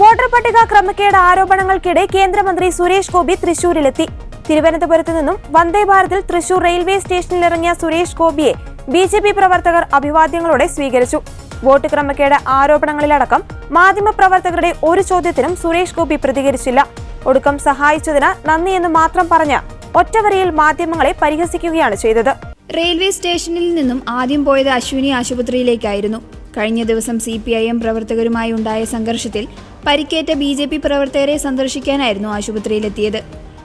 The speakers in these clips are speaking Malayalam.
വോട്ടർ പട്ടിക ക്രമക്കേട് ആരോപണങ്ങൾക്കിടെ കേന്ദ്രമന്ത്രി സുരേഷ് ഗോപി തൃശൂരിലെത്തി. തിരുവനന്തപുരത്ത് നിന്നും വന്ദേ ഭാരതിൽ തൃശൂർ റെയിൽവേ സ്റ്റേഷനിലിറങ്ങിയ സുരേഷ് ഗോപിയെ ബി ജെ പി പ്രവർത്തകർ അഭിവാദ്യങ്ങളോടെ സ്വീകരിച്ചു. വോട്ട് ക്രമക്കേട് ആരോപണങ്ങളിലടക്കം മാധ്യമപ്രവർത്തകരുടെ ഒരു ചോദ്യത്തിനും സുരേഷ് ഗോപി പ്രതികരിച്ചില്ല. ഒടുക്കം സഹായിച്ചതിന് നന്ദിയെന്ന് മാത്രം പറഞ്ഞ് ഒറ്റവരിയിൽ മാധ്യമങ്ങളെ പരിഹസിക്കുകയാണ് ചെയ്തത്. റെയിൽവേ സ്റ്റേഷനിൽ നിന്നും ആദ്യം പോയത് അശ്വിനി ആശുപത്രിയിലേക്കായിരുന്നു. കഴിഞ്ഞ ദിവസം സി പി ഐ എം പ്രവർത്തകരുമായി ഉണ്ടായ സംഘർഷത്തിൽ പരിക്കേറ്റ ബി ജെ പി പ്രവർത്തകരെ സന്ദർശിക്കാനായിരുന്നു ആശുപത്രിയിലെത്തിയത്.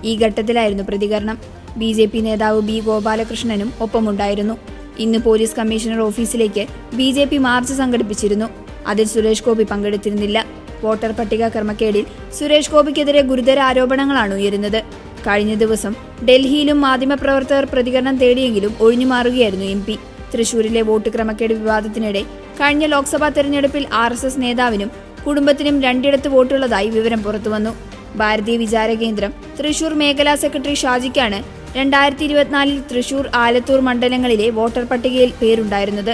ഈ ഘട്ടത്തിലായിരുന്നു പ്രതികരണം. ബി ജെ പി നേതാവ് ബി ഗോപാലകൃഷ്ണനും ഒപ്പമുണ്ടായിരുന്നു. ഇന്ന് പോലീസ് കമ്മീഷണർ ഓഫീസിലേക്ക് ബി ജെ പി മാർച്ച് സംഘടിപ്പിച്ചിരുന്നു. അതിൽ സുരേഷ് ഗോപി പങ്കെടുത്തിരുന്നില്ല. വോട്ടർ പട്ടിക ക്രമക്കേടിൽ സുരേഷ് ഗോപിക്കെതിരെ ഗുരുതര ആരോപണങ്ങളാണ് ഉയരുന്നത്. കഴിഞ്ഞ ദിവസം ഡൽഹിയിലും മാധ്യമപ്രവർത്തകർ പ്രതികരണം തേടിയെങ്കിലും ഒഴിഞ്ഞുമാറുകയായിരുന്നു എം പി. തൃശൂരിലെ വോട്ട് ക്രമക്കേട് വിവാദത്തിനിടെ കഴിഞ്ഞ ലോക്സഭാ തെരഞ്ഞെടുപ്പിൽ ആർ എസ് എസ് നേതാവിനും കുടുംബത്തിനും രണ്ടിടത്ത് വോട്ടുള്ളതായി വിവരം പുറത്തുവന്നു. ഭാരതീയ വിചാര കേന്ദ്രം തൃശൂർ മേഖലാ സെക്രട്ടറി ഷാജിക്കാണ് രണ്ടായിരത്തി ഇരുപത്തിനാലിൽ തൃശൂർ ആലത്തൂർ മണ്ഡലങ്ങളിലെ വോട്ടർ പട്ടികയിൽ പേരുണ്ടായിരുന്നത്.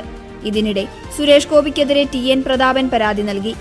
ഇതിനിടെ സുരേഷ് ഗോപിക്കെതിരെ ടി എൻ പ്രതാപൻ പരാതി നൽകി.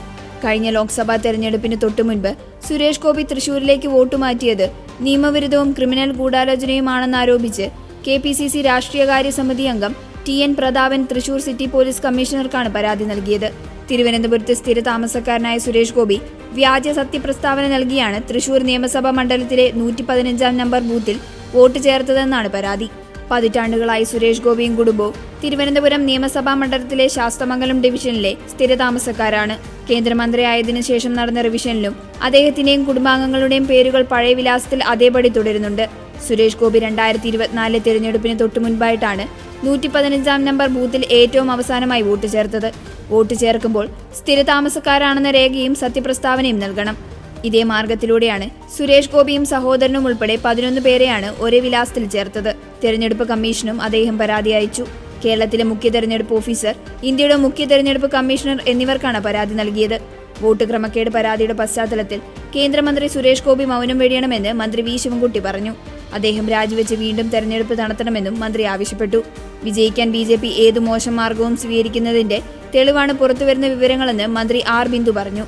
കഴിഞ്ഞ ലോക്സഭാ തെരഞ്ഞെടുപ്പിന് തൊട്ടുമുൻപ് സുരേഷ് ഗോപി തൃശൂരിലേക്ക് വോട്ട് മാറ്റിയത് നിയമവിരുദ്ധവും ക്രിമിനൽ ഗൂഢാലോചനയുമാണെന്നാരോപിച്ച് കെ പി സി സി രാഷ്ട്രീയകാര്യ സമിതി അംഗം T N Prathapan Thrissur city police കമ്മീഷണർക്കാണ് പരാതി നൽകിയത്. തിരുവനന്തപുരത്ത് സ്ഥിര താമസക്കാരനായ സുരേഷ് ഗോപി വ്യാജ സത്യപ്രസ്താവന നൽകിയാണ് തൃശൂർ നിയമസഭാ മണ്ഡലത്തിലെ നൂറ്റി പതിനഞ്ചാം നമ്പർ ബൂത്തിൽ വോട്ട് ചേർത്തതെന്നാണ് പരാതി. പതിറ്റാണ്ടുകളായി സുരേഷ് ഗോപിയും കുടുംബവും തിരുവനന്തപുരം നിയമസഭാ മണ്ഡലത്തിലെ ശാസ്തമംഗലം ഡിവിഷനിലെ സ്ഥിരതാമസക്കാരാണ്. കേന്ദ്രമന്ത്രിയായതിനു ശേഷം നടന്ന റിവിഷനിലും അദ്ദേഹത്തിന്റെയും കുടുംബാംഗങ്ങളുടെയും പേരുകൾ പഴയ വിലാസത്തിൽ അതേപടി തുടരുന്നുണ്ട്. സുരേഷ് ഗോപി രണ്ടായിരത്തി ഇരുപത്തിനാലിലെ തിരഞ്ഞെടുപ്പിന് തൊട്ടു മുൻപായിട്ടാണ് നൂറ്റി പതിനഞ്ചാം നമ്പർ ബൂത്തിൽ ഏറ്റവും അവസാനമായി വോട്ട് ചേർത്തത്. വോട്ട് ചേർക്കുമ്പോൾ സ്ഥിരതാമസക്കാരാണെന്ന രേഖയും സത്യപ്രസ്താവനയും നൽകണം. ഇതേ മാർഗത്തിലൂടെയാണ് സുരേഷ് ഗോപിയും സഹോദരനും ഉൾപ്പെടെ പതിനൊന്ന് പേരെയാണ് ഒരേ വിലാസത്തിൽ ചേർത്തത്. തെരഞ്ഞെടുപ്പ് കമ്മീഷനും അദ്ദേഹം പരാതി അയച്ചു. കേരളത്തിലെ മുഖ്യ തെരഞ്ഞെടുപ്പ് ഓഫീസർ ഇന്ത്യയുടെ മുഖ്യ തെരഞ്ഞെടുപ്പ് കമ്മീഷണർ എന്നിവർക്കാണ് പരാതി നൽകിയത്. വോട്ട് ക്രമക്കേട് പരാതിയുടെ പശ്ചാത്തലത്തിൽ കേന്ദ്രമന്ത്രി സുരേഷ് ഗോപി മൗനം വെടിയണമെന്ന് മന്ത്രി വി. ശിവൻകുട്ടി പറഞ്ഞു. അദ്ദേഹം രാജിവെച്ച് വീണ്ടും തെരഞ്ഞെടുപ്പ് നടത്തണമെന്നും മന്ത്രി ആവശ്യപ്പെട്ടു. വിജയിക്കാൻ ബി ജെ പി ഏതു മോശം മാർഗവും സ്വീകരിക്കുന്നതിന്റെ തെളിവാണ് പുറത്തുവരുന്ന വിവരങ്ങളെന്ന് മന്ത്രി ആർ ബിന്ദു പറഞ്ഞു.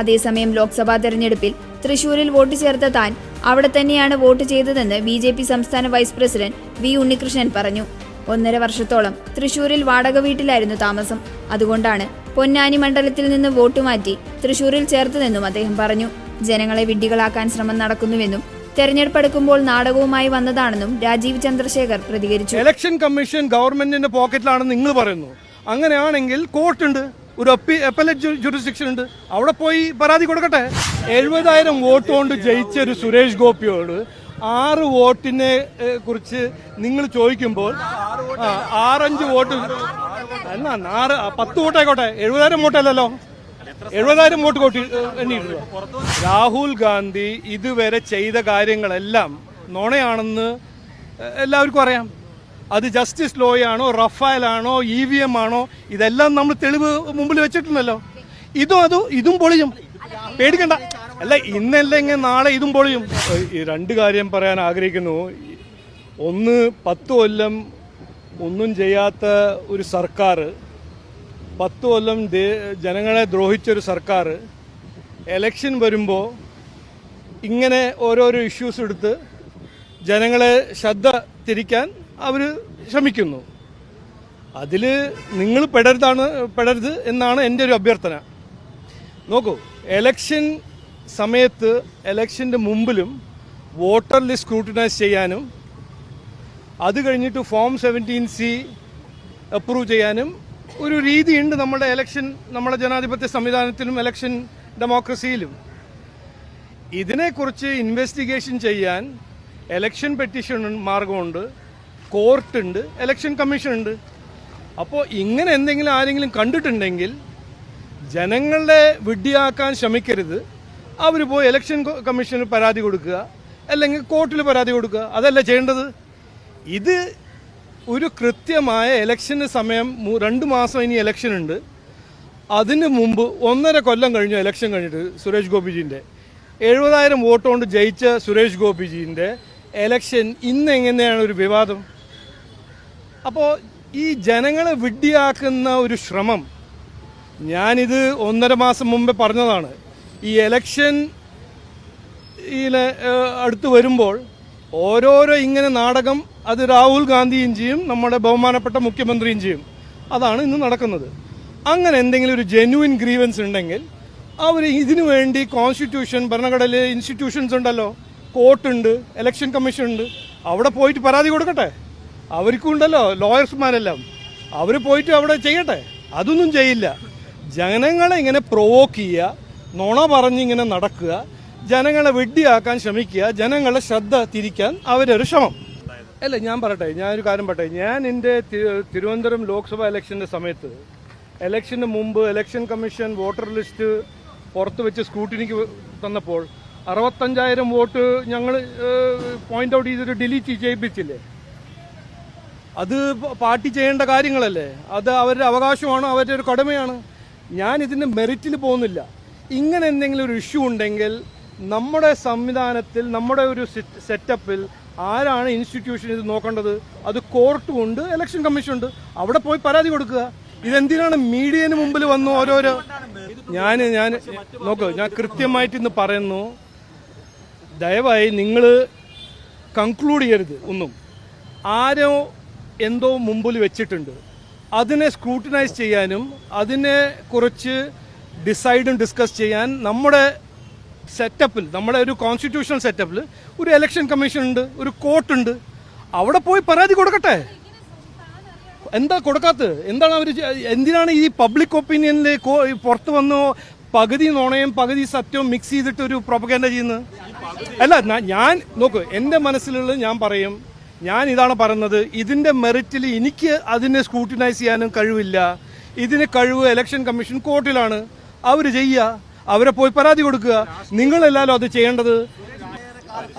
അതേസമയം ലോക്സഭാ തെരഞ്ഞെടുപ്പിൽ തൃശൂരിൽ വോട്ട് ചേർത്ത താൻ അവിടെ തന്നെയാണ് വോട്ട് ചെയ്തതെന്ന് ബി ജെ പി സംസ്ഥാന വൈസ് പ്രസിഡന്റ് വി ഉണ്ണികൃഷ്ണൻ പറഞ്ഞു. ഒന്നര വർഷത്തോളം തൃശൂരിൽ വാടക വീട്ടിലായിരുന്നു താമസം. അതുകൊണ്ടാണ് പൊന്നാനി മണ്ഡലത്തിൽ നിന്ന് വോട്ട് മാറ്റി തൃശൂരിൽ ചേർത്തതെന്നും അദ്ദേഹം പറഞ്ഞു. ജനങ്ങളെ വിഡ്ഢികളാക്കാൻ ശ്രമം നടക്കുന്നുവെന്നും തെരഞ്ഞെടുപ്പെടുക്കുമ്പോൾ നാടകവുമായി വന്നതാണെന്നും രാജീവ് ചന്ദ്രശേഖർ പ്രതികരിച്ചു. ഇലക്ഷൻ കമ്മീഷൻ ഗവൺമെന്റിന്റെ പോക്കറ്റിലാണെന്ന് നിങ്ങൾ പറയുന്നു. അങ്ങനെയാണെങ്കിൽ കോർട്ടുണ്ട്. ഒരു അപ്പി അപ്പലറ്റ് ജുറിസ്ഡിക്ഷൻ ഉണ്ട്. അവിടെ പോയി പരാതി കൊടുക്കട്ടെ. എഴുപതായിരം വോട്ട് കൊണ്ട് ജയിച്ച ഒരു സുരേഷ് ഗോപിയോട് ആറ് വോട്ടിനെ കുറിച്ച് നിങ്ങൾ ചോദിക്കുമ്പോൾ ആറഞ്ച് വോട്ട് എന്നാ ആറ് പത്ത് വോട്ടായിക്കോട്ടെ. എഴുപതായിരം വോട്ടല്ലല്ലോ. എഴുപതായിരം വോട്ട് കോട്ടി എണ്ണിയിട്ടുണ്ട് രാഹുൽ ഗാന്ധി ഇതുവരെ ചെയ്ത കാര്യങ്ങളെല്ലാം നുണയാണെന്ന് എല്ലാവർക്കും അറിയാം. അത് ജസ്റ്റിസ് ലോയാണോ റഫാലാണോ ഇ വി എം ആണോ ഇതെല്ലാം നമ്മൾ തെളിവ് മുമ്പിൽ വെച്ചിട്ടുണ്ടല്ലോ. ഇതും അതും ഇതും പൊളിയും. പേടിക്കണ്ട. അല്ല ഇന്നല്ലെങ്കിൽ നാളെ ഇതും പൊളിയും. ഈ രണ്ട് കാര്യം പറയാൻ ആഗ്രഹിക്കുന്നു. ഒന്ന് പത്ത് കൊല്ലം ഒന്നും ചെയ്യാത്ത ഒരു സർക്കാർ പത്ത് കൊല്ലം ജനങ്ങളെ ദ്രോഹിച്ചൊരു സർക്കാർ എലക്ഷൻ വരുമ്പോൾ ഇങ്ങനെ ഓരോരോ ഇഷ്യൂസ് എടുത്ത് ജനങ്ങളെ ശ്രദ്ധ തിരിക്കാൻ അവർ ശ്രമിക്കുന്നു. അതിൽ നിങ്ങൾ പെടരുതാണ് പെടരുത് എന്നാണ് എന്റെ ഒരു അഭ്യർത്ഥന. നോക്കൂ എലക്ഷൻ സമയത്ത് എലക്ഷന്റെ മുമ്പിലും വോട്ടർ ലിസ്റ്റ് സ്ക്രൂട്ടിനൈസ് ചെയ്യാനും അത് കഴിഞ്ഞിട്ട് ഫോം സെവന്റീൻ സി അപ്രൂവ് ചെയ്യാനും ഒരു രീതിയുണ്ട് നമ്മുടെ എലക്ഷൻ നമ്മുടെ ജനാധിപത്യ സംവിധാനത്തിലും എലക്ഷൻ ഡെമോക്രസിയിലും ഇതിനെക്കുറിച്ച് ഇൻവെസ്റ്റിഗേഷൻ ചെയ്യാൻ എലക്ഷൻ പെറ്റീഷൻ മാർഗമുണ്ട്. കോർട്ടുണ്ട് ഇലക്ഷൻ കമ്മീഷൻ ഉണ്ട് അപ്പോൾ ഇങ്ങനെ എന്തെങ്കിലും ആരെങ്കിലും കണ്ടിട്ടുണ്ടെങ്കിൽ ജനങ്ങളെ വിഡ്ഢിയാക്കാൻ ശ്രമിക്കരുത്. അവർ പോയി ഇലക്ഷൻ കമ്മീഷന് പരാതി കൊടുക്കുക അല്ലെങ്കിൽ കോർട്ടിൽ പരാതി കൊടുക്കുക അതല്ല ചെയ്യേണ്ടത്. ഇത് ഒരു കൃത്യമായ ഇലക്ഷന് സമയം രണ്ട് മാസം ഇനി ഇലക്ഷൻ ഉണ്ട്. അതിന് മുമ്പ് ഒന്നര കൊല്ലം കഴിഞ്ഞു ഇലക്ഷൻ കഴിഞ്ഞിട്ട് സുരേഷ് ഗോപിജീന്റെ. എഴുപതായിരം വോട്ട് കൊണ്ട് ജയിച്ച സുരേഷ് ഗോപിജീന്റെ ഇലക്ഷൻ ഇന്ന് എങ്ങനെയാണ് ഒരു വിവാദം? അപ്പോൾ ഈ ജനങ്ങളെ വിഡ്ഢിയാക്കുന്ന ഒരു ശ്രമം ഞാനിത് ഒന്നര മാസം മുമ്പേ പറഞ്ഞതാണ്. ഈ എലക്ഷൻ അടുത്ത് വരുമ്പോൾ ഓരോരോ ഇങ്ങനെ നാടകം അത് രാഹുൽ ഗാന്ധിയും ചെയ്യും നമ്മുടെ ബഹുമാനപ്പെട്ട മുഖ്യമന്ത്രിയും ചെയ്യും. അതാണ് ഇന്ന് നടക്കുന്നത്. അങ്ങനെ എന്തെങ്കിലും ഒരു ജെന്യുവിൻ ഗ്രീവൻസ് ഉണ്ടെങ്കിൽ അവർ ഇതിനു വേണ്ടി കോൺസ്റ്റിറ്റ്യൂഷൻ ഭരണഘടനയിലെ ഇൻസ്റ്റിറ്റ്യൂഷൻസ് ഉണ്ടല്ലോ. കോർട്ടുണ്ട് ഇലക്ഷൻ കമ്മീഷൻ ഉണ്ട്. അവിടെ പോയിട്ട് പരാതി കൊടുക്കട്ടെ? അവർക്കും ഉണ്ടല്ലോ ലോയേഴ്സ്മാരെല്ലാം അവർ പോയിട്ട് അവിടെ ചെയ്യട്ടെ. അതൊന്നും ചെയ്യില്ല. ജനങ്ങളെ ഇങ്ങനെ പ്രൊവോക്ക് ചെയ്യുക നുണ പറഞ്ഞിങ്ങനെ നടക്കുക ജനങ്ങളെ വെഡ്ഡിയാക്കാൻ ശ്രമിക്കുക ജനങ്ങളെ ശ്രദ്ധ തിരിക്കാൻ അവരൊരു ശ്രമം. അല്ല ഞാൻ പറയട്ടെ ഞാനൊരു കാര്യം പറയട്ടെ. ഞാൻ എന്റെ തിരുവനന്തപുരം ലോക്സഭാ ഇലക്ഷന്റെ സമയത്ത് ഇലക്ഷന് മുമ്പ് ഇലക്ഷൻ കമ്മീഷൻ വോട്ടർ ലിസ്റ്റ് പുറത്ത് വെച്ച് സ്ക്രൂട്ടിനിക്ക് തന്നപ്പോൾ അറുപത്തഞ്ചായിരം വോട്ട് ഞങ്ങൾ പോയിന്റ് ഔട്ട് ചെയ്തിട്ട് ഡിലീറ്റ് ചെയ്യിപ്പിച്ചില്ലേ? അത് പാർട്ടി ചെയ്യേണ്ട കാര്യങ്ങളല്ലേ? അത് അവരുടെ അവകാശമാണ്? അവരുടെ ഒരു കടമയാണ്? ഞാൻ ഇതിന്റെ മെറിറ്റിൽ പോകുന്നില്ല. ഇങ്ങനെ എന്തെങ്കിലും ഒരു ഇഷ്യൂ ഉണ്ടെങ്കിൽ നമ്മുടെ സംവിധാനത്തിൽ നമ്മുടെ ഒരു സെറ്റപ്പിൽ ആരാണ് ഇൻസ്റ്റിറ്റ്യൂഷൻ ഇത് നോക്കേണ്ടത്? അത് കോർട്ടും ഉണ്ട് ഇലക്ഷൻ കമ്മീഷൻ ഉണ്ട്. അവിടെ പോയി പരാതി കൊടുക്കുക. ഇതെന്തിനാണ് മീഡിയന് മുമ്പിൽ വന്ന് ഓരോരോ ഞാൻ ഞാൻ നോക്ക് ഞാൻ കൃത്യമായിട്ട് ഇന്ന് പറയുന്നു. ദയവായി നിങ്ങൾ കൺക്ലൂഡ് ചെയ്യരുത് ഒന്നും. ആരോ എന്തോ മുമ്പിൽ വെച്ചിട്ടുണ്ട്. അതിനെ സ്ക്രൂട്ടിനൈസ് ചെയ്യാനും അതിനെ കുറിച്ച് ഡിസൈഡും ഡിസ്കസ് ചെയ്യാൻ നമ്മുടെ സെറ്റപ്പിൽ നമ്മുടെ ഒരു കോൺസ്റ്റിറ്റ്യൂഷണൽ സെറ്റപ്പിൽ ഒരു ഇലക്ഷൻ കമ്മീഷൻ ഉണ്ട് ഒരു കോർട്ടുണ്ട് അവിടെ പോയി പരാതി കൊടുക്കട്ടെ. എന്താ കൊടുക്കാത്തത്? എന്താണ് അവർ എന്തിനാണ് ഈ പബ്ലിക് ഒപ്പീനിയനിൽ പുറത്ത് വന്നു പകുതി നുണയും പകുതി സത്യവും മിക്സ് ചെയ്തിട്ട് ഒരു പ്രൊപ്പഗൻഡ ചെയ്യുന്നത്? അല്ല ഞാൻ നോക്ക് എന്റെ മനസ്സിലുള്ള ഞാൻ പറയും ഞാൻ ഇതാണ് പറയുന്നത് ഇതിന്റെ മെറിറ്റിൽ എനിക്ക് അതിനെ സ്കൂട്ടിനൈസ് ചെയ്യാനും കഴിവില്ല. ഇതിന് കഴിവ് ഇലക്ഷൻ കമ്മീഷൻ കോർട്ടിലാണ് അവർ ചെയ്യുക അവരെ പോയി പരാതി കൊടുക്കുക. നിങ്ങളെല്ലാവരും അത് ചെയ്യേണ്ടത്.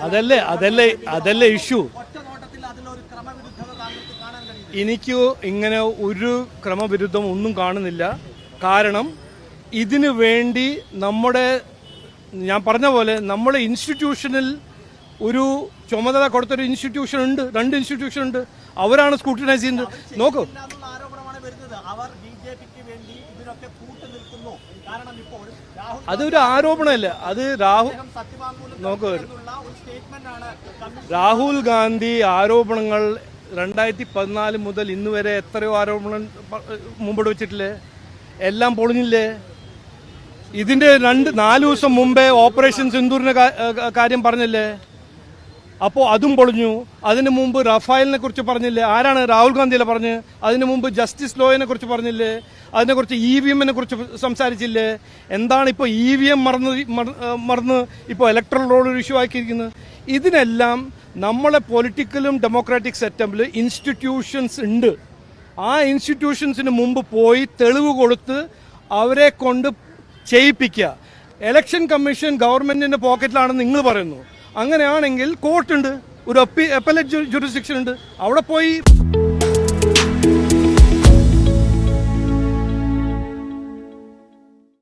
അതല്ലേ അതല്ലേ അതല്ലേ ഇഷ്യൂ എനിക്ക് ഇങ്ങനെ ഒരു ക്രമവിരുദ്ധം ഒന്നും കാണുന്നില്ല. കാരണം ഇതിനു വേണ്ടി നമ്മുടെ ഞാൻ പറഞ്ഞ പോലെ നമ്മുടെ ഇൻസ്റ്റിറ്റ്യൂഷനിൽ ഒരു ചുമതല കൊടുത്തൊരു ഇൻസ്റ്റിറ്റ്യൂഷൻ ഉണ്ട് രണ്ട് ഇൻസ്റ്റിറ്റ്യൂഷൻ ഉണ്ട്. അവരാണ് സ്ക്രൂട്ടിനൈസ് ചെയ്യുന്നത്. നോക്കൂ. അതൊരു ആരോപണമല്ല. അത് രാഹുൽ നോക്കൂ. രാഹുൽ ഗാന്ധി ആരോപണങ്ങൾ രണ്ടായിരത്തി പതിനാല് മുതൽ ഇന്ന് വരെ എത്രയോ ആരോപണം മുമ്പോട്ട് വെച്ചിട്ടില്ലേ? എല്ലാം പൊളിഞ്ഞില്ലേ? ഇതിന്റെ രണ്ട് നാല് ദിവസം മുമ്പേ ഓപ്പറേഷൻ സിന്ദൂറിന്റെ കാര്യം പറഞ്ഞില്ലേ? അപ്പോൾ അതും പൊളിഞ്ഞു. അതിനു മുമ്പ് റഫായലിനെ കുറിച്ച് പറഞ്ഞില്ലേ? ആരാണ് രാഹുൽ ഗാന്ധിയിലെ പറഞ്ഞ്? അതിനു മുമ്പ് ജസ്റ്റിസ് ലോയിനെ കുറിച്ച് പറഞ്ഞില്ലേ? അതിനെക്കുറിച്ച് ഇ വി എമ്മിനെ കുറിച്ച് സംസാരിച്ചില്ലേ? എന്താണ് ഇപ്പോൾ ഇ വി എം മറന്ന് മറ- മറന്ന് ഇപ്പോൾ ഇലക്ട്രൽ റോഡ് ഇഷ്യൂ ആക്കിയിരിക്കുന്നത്? ഇതിനെല്ലാം നമ്മളെ പൊളിറ്റിക്കലും ഡെമോക്രാറ്റിക് സെറ്റപ്പിൽ ഇൻസ്റ്റിറ്റ്യൂഷൻസ് ഉണ്ട്. ആ ഇൻസ്റ്റിറ്റ്യൂഷൻസിന് മുമ്പ് പോയി തെളിവ് കൊടുത്ത് അവരെ കൊണ്ട് ചെയ്യിപ്പിക്കുക. ഇലക്ഷൻ കമ്മീഷൻ ഗവൺമെന്റിന്റെ പോക്കറ്റിലാണെന്ന് നിങ്ങൾ പറയുന്നു. അങ്ങനെയാണെങ്കിൽ കോർട്ടുണ്ട് ഒരു അപ്പി അപ്പലറ്റ് ജുറിസ്ഡിക്ഷൻ ഉണ്ട്. അവിടെ പോയി